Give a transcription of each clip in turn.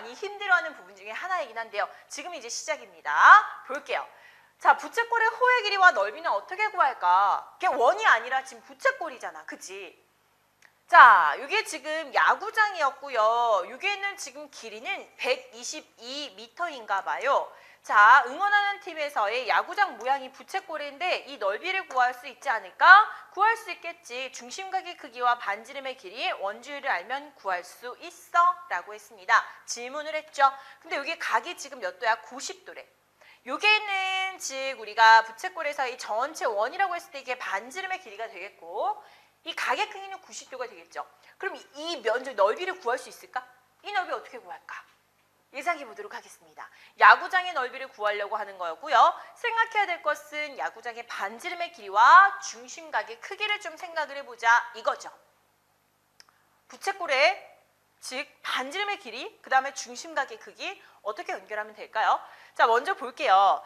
많이 힘들어하는 부분 중에 하나이긴 한데요. 지금 이제 시작입니다. 볼게요. 자, 부채꼴의 호의 길이와 넓이는 어떻게 구할까? 그게 원이 아니라 지금 부채꼴이잖아. 그치? 자, 이게 지금 야구장이었고요. 여기에는 지금 길이는 122m인가 봐요. 자, 응원하는 팀에서의 야구장 모양이 부채꼴인데 이 넓이를 구할 수 있지 않을까? 구할 수 있겠지. 중심각의 크기와 반지름의 길이 원주율을 알면 구할 수 있어 라고 했습니다. 질문을 했죠. 근데 여기 각이 지금 몇 도야? 90도래. 요게는 즉 우리가 부채꼴에서 이 전체 원이라고 했을 때 이게 반지름의 길이가 되겠고 이 각의 크기는 90도가 되겠죠. 그럼 이 면적 넓이를 구할 수 있을까? 이 넓이 어떻게 구할까? 예상해 보도록 하겠습니다. 야구장의 넓이를 구하려고 하는 거였고요. 생각해야 될 것은 야구장의 반지름의 길이와 중심각의 크기를 좀 생각을 해보자 이거죠. 부채꼴의 즉 반지름의 길이, 그 다음에 중심각의 크기 어떻게 연결하면 될까요? 자, 먼저 볼게요.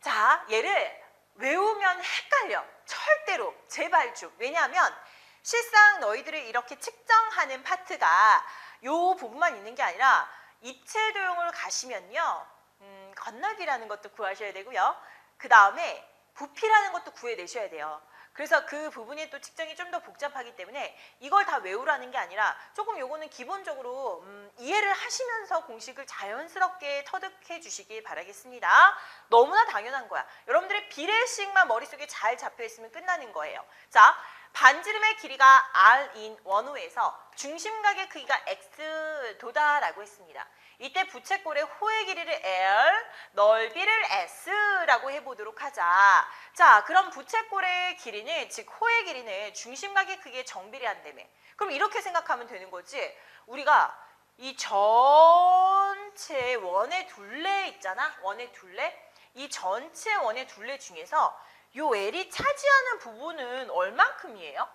자, 얘를 외우면 헷갈려. 절대로. 제발 좀. 왜냐하면 실상 너희들을 이렇게 측정하는 파트가 요 부분만 있는 게 아니라 입체 도형으로 가시면요. 음, 건너기라는 것도 구하셔야 되고요. 그 다음에 부피라는 것도 구해내셔야 돼요. 그래서 그 부분이 또 측정이 좀 더 복잡하기 때문에 이걸 다 외우라는 게 아니라 조금 요거는 기본적으로 음, 이해를 하시면서 공식을 자연스럽게 터득해 주시길 바라겠습니다. 너무나 당연한 거야. 여러분들의 비례식만 머릿속에 잘 잡혀 있으면 끝나는 거예요. 자, 반지름의 길이가 r인 원호에서 중심각의 크기가 x도다라고 했습니다. 이때 부채꼴의 호의 길이를 L, 넓이를 S라고 해보도록 하자. 자, 그럼 부채꼴의 길이는, 즉 호의 길이는 중심각의 크기에 정비례 한다며. 그럼 이렇게 생각하면 되는 거지. 우리가 이 전체 원의 둘레 있잖아. 원의 둘레. 이 전체 원의 둘레 중에서 요 L이 차지하는 부분은 얼만큼이에요?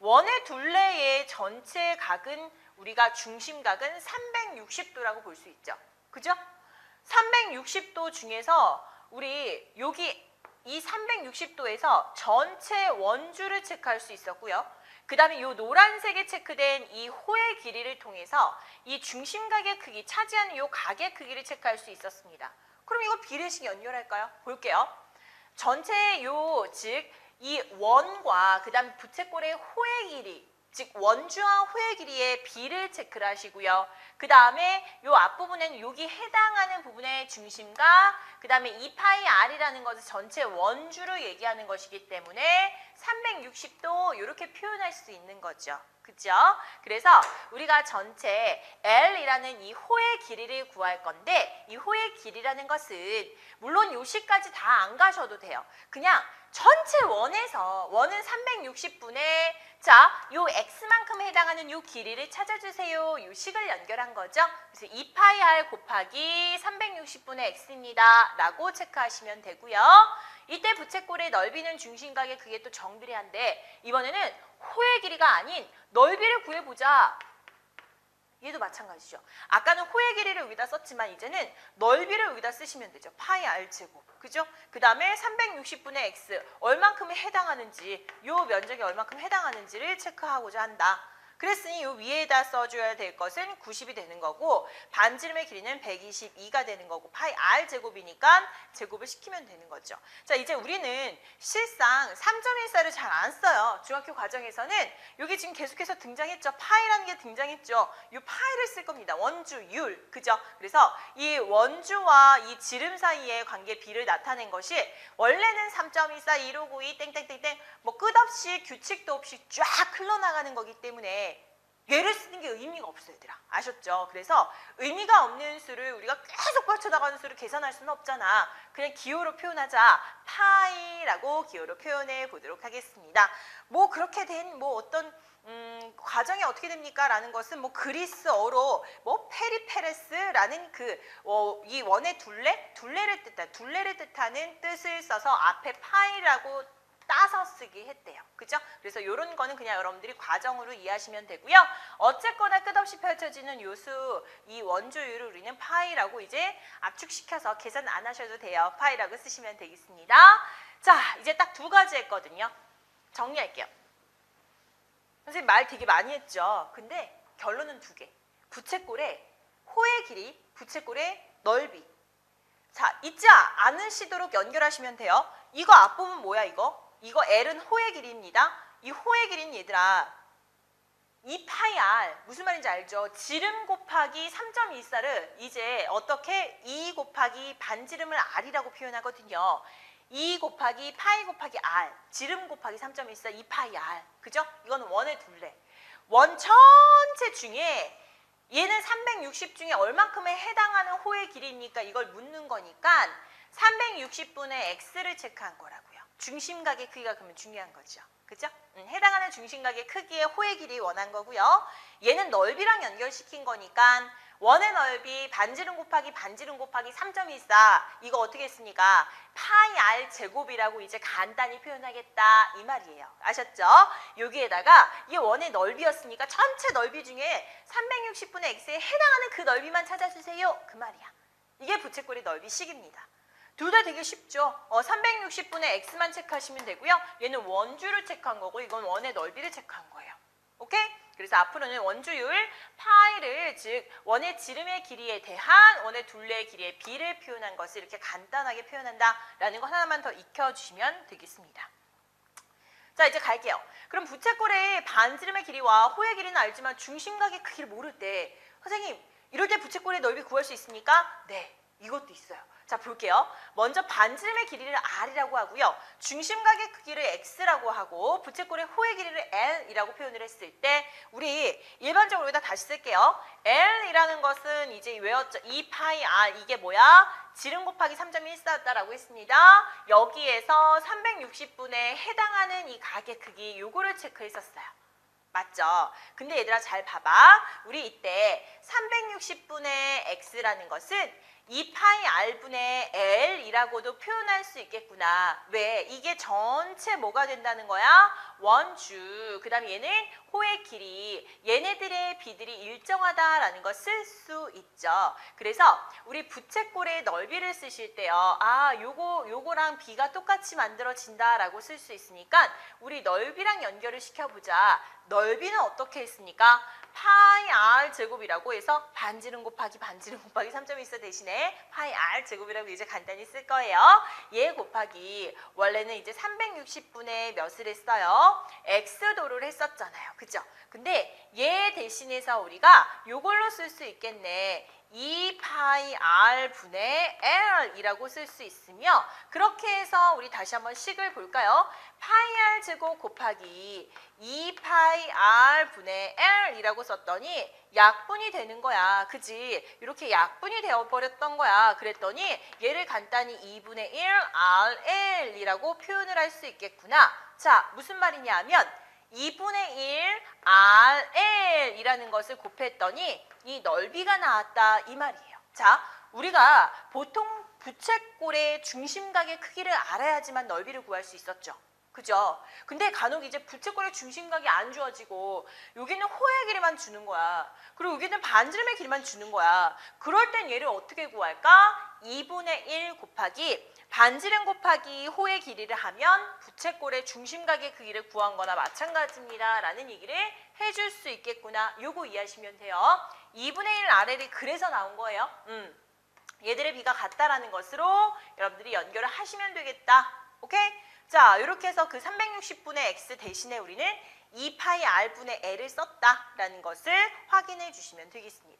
원의 둘레의 전체 각은 우리가 중심각은 360도라고 볼 수 있죠. 그죠? 360도 중에서 우리 여기 이 360도에서 전체 원주를 체크할 수 있었고요. 그 다음에 이 노란색에 체크된 이 호의 길이를 통해서 이 중심각의 크기, 차지하는 이 각의 크기를 체크할 수 있었습니다. 그럼 이거 비례식 연결할까요? 볼게요. 전체 요, 즉, 이 원과 그 다음 부채꼴의 호의 길이, 즉 원주와 호의 길이의 비를 체크를 하시고요. 그 다음에 요 앞부분에는 여기 해당하는 부분의 중심과 그 다음에 2파이 r이라는 것은 전체 원주를 얘기하는 것이기 때문에 360도 이렇게 표현할 수 있는 거죠. 그죠? 그래서 우리가 전체 L이라는 이 호의 길이를 구할 건데 이 호의 길이라는 것은 물론 요시까지 다 안 가셔도 돼요. 그냥 전체 원에서 원은 360분의 자, 요 x만큼 해당하는 요 길이를 찾아주세요. 요 식을 연결한 거죠. 그래서 2파이 r 곱하기 360분의 x입니다. 라고 체크하시면 되고요. 이때 부채꼴의 넓이는 중심각의 그게 또 정비례한데 이번에는 호의 길이가 아닌 넓이를 구해보자. 얘도 마찬가지죠. 아까는 호의 길이를 여기다 썼지만 이제는 넓이를 여기다 쓰시면 되죠. 파이 r 제곱. 그죠? 그 다음에 360분의 x 얼만큼에 해당하는지 요 면적이 얼만큼 해당하는지를 체크하고자 한다. 그랬으니 요 위에다 써줘야 될 것은 90이 되는 거고 반지름의 길이는 122가 되는 거고 파이 r 제곱이니까 제곱을 시키면 되는 거죠. 자 이제 우리는 실상 3.14를 잘 안 써요. 중학교 과정에서는 여기 지금 계속해서 등장했죠. 파이라는 게 등장했죠. 요 파이를 쓸 겁니다. 원주 율 그죠? 그래서 이 원주와 이 지름 사이의 관계 비를 나타낸 것이 원래는 3.24, 1592 땡땡땡땡 뭐 끝없이 규칙도 없이 쫙 흘러나가는 거기 때문에 얘를 쓰는 게 의미가 없어요, 얘들아. 아셨죠? 그래서 의미가 없는 수를 우리가 계속 뻗쳐나가는 수를 계산할 수는 없잖아. 그냥 기호로 표현하자. 파이라고 기호로 표현해 보도록 하겠습니다. 뭐 그렇게 된 뭐 어떤 음, 과정이 어떻게 됩니까? 라는 것은 뭐 그리스어로 뭐 페리페레스라는 그, 어, 이 원의 둘레? 둘레를 뜻한, 둘레를 뜻하는 뜻을 써서 앞에 파이라고 따서 쓰기 했대요. 그죠? 그래서 이런 거는 그냥 여러분들이 과정으로 이해하시면 되고요. 어쨌거나 끝없이 펼쳐지는 요수, 이 원주율을 우리는 파이라고 이제 압축시켜서 계산 안 하셔도 돼요. 파이라고 쓰시면 되겠습니다. 자, 이제 딱 두 가지 했거든요. 정리할게요. 선생님 말 되게 많이 했죠. 근데 결론은 두 개. 부채꼴에 호의 길이, 부채꼴의 넓이. 자, 잊지 않으시도록 연결하시면 돼요. 이거 앞부분 뭐야 이거? 이거 L은 호의 길이입니다. 이 호의 길이는 얘들아 2 파이 R 무슨 말인지 알죠? 지름 곱하기 3.24를 이제 어떻게 2 곱하기 반지름을 R이라고 표현하거든요. 2 곱하기 파이 곱하기 R 지름 곱하기 3.24 2 파이 R 그죠? 이건 원의 둘레 원 전체 중에 얘는 360 중에 얼만큼에 해당하는 호의 길이니까 이걸 묻는 거니까 360분의 x를 체크한 거라고요. 중심각의 크기가 그러면 중요한 거죠. 그죠? 음, 해당하는 중심각의 크기의 호의 길이 원한 거고요. 얘는 넓이랑 연결시킨 거니까 원의 넓이 반지름 곱하기 반지름 곱하기 3.24 이거 어떻게 했습니까? 파이 r 제곱이라고 이제 간단히 표현하겠다 이 말이에요. 아셨죠? 여기에다가 이 원의 넓이였으니까 전체 넓이 중에 360분의 x에 해당하는 그 넓이만 찾아주세요. 그 말이야. 이게 부채꼴의 넓이식입니다. 둘 다 되게 쉽죠. 어, 360분의 x만 체크하시면 되고요. 얘는 원주를 체크한 거고 이건 원의 넓이를 체크한 거예요. 오케이? 그래서 앞으로는 원주율 파이를 즉 원의 지름의 길이에 대한 원의 둘레의 길이의 비를 표현한 것을 이렇게 간단하게 표현한다라는 거 하나만 더 익혀주시면 되겠습니다. 자 이제 갈게요. 그럼 부채꼴의 반지름의 길이와 호의 길이는 알지만 중심각의 크기를 모를 때 선생님 이럴 때 부채꼴의 넓이 구할 수 있습니까? 네 이것도 있어요. 자 볼게요. 먼저 반지름의 길이를 r이라고 하고요. 중심각의 크기를 x라고 하고 부채꼴의 호의 길이를 l이라고 표현을 했을 때 우리 일반적으로 여기다 다시 쓸게요. l이라는 것은 이제 외웠죠. 2 파이 r 이게 뭐야? 지름 곱하기 3.14였다라고 했습니다. 여기에서 360분에 해당하는 이 각의 크기 요거를 체크했었어요. 맞죠? 근데 얘들아 잘 봐봐. 우리 이때 360분의 x라는 것은 2 파이 r분의 l이라고도 표현할 수 있겠구나. 왜? 이게 전체 뭐가 된다는 거야? 원주. 그 다음에 얘는 호의 길이. 얘네들의 비들이 일정하다라는 걸 쓸 수 있죠. 그래서 우리 부채꼴의 넓이를 쓰실 때요. 아, 요거, 요거랑 비가 똑같이 만들어진다라고 쓸 수 있으니까 우리 넓이랑 연결을 시켜보자. 넓이는 어떻게 했습니까? 파이 r 제곱이라고 해서 반지름 곱하기 반지름 곱하기 3.24 대신에 파이 r 제곱이라고 이제 간단히 쓸 거예요. 얘 곱하기 원래는 이제 360분의 몇을 했어요? x도를 했었잖아요. 그죠? 근데 얘 대신해서 우리가 요걸로 쓸 수 있겠네. 2 파이 r 분의 l이라고 쓸 수 있으며 그렇게 해서 우리 다시 한번 식을 볼까요? 파이 r 제곱 곱하기 2 파이 r 분의 l이라고 썼더니 약분이 되는 거야. 그지? 이렇게 약분이 되어 버렸던 거야. 그랬더니 얘를 간단히 2분의 1 rl이라고 표현을 할 수 있겠구나. 자, 무슨 말이냐면 2분의 1 RL이라는 것을 곱했더니 이 넓이가 나왔다 이 말이에요. 자, 우리가 보통 부채꼴의 중심각의 크기를 알아야지만 넓이를 구할 수 있었죠. 그죠? 근데 간혹 이제 부채꼴의 중심각이 안 주어지고 여기는 호의 길이만 주는 거야. 그리고 여기는 반지름의 길이만 주는 거야. 그럴 땐 얘를 어떻게 구할까? 2분의 1 곱하기 반지름 곱하기 호의 길이를 하면 부채꼴의 중심각의 크기를 구한 거나 마찬가지입니다. 라는 얘기를 해줄 수 있겠구나. 요거 이해하시면 돼요. 2분의 1 RL이 그래서 나온 거예요. 음. 얘들의 비가 같다라는 것으로 여러분들이 연결을 하시면 되겠다. 오케이? 자, 이렇게 해서 그 360분의 x 대신에 우리는 2파이 r분의 l을 썼다라는 것을 확인해 주시면 되겠습니다.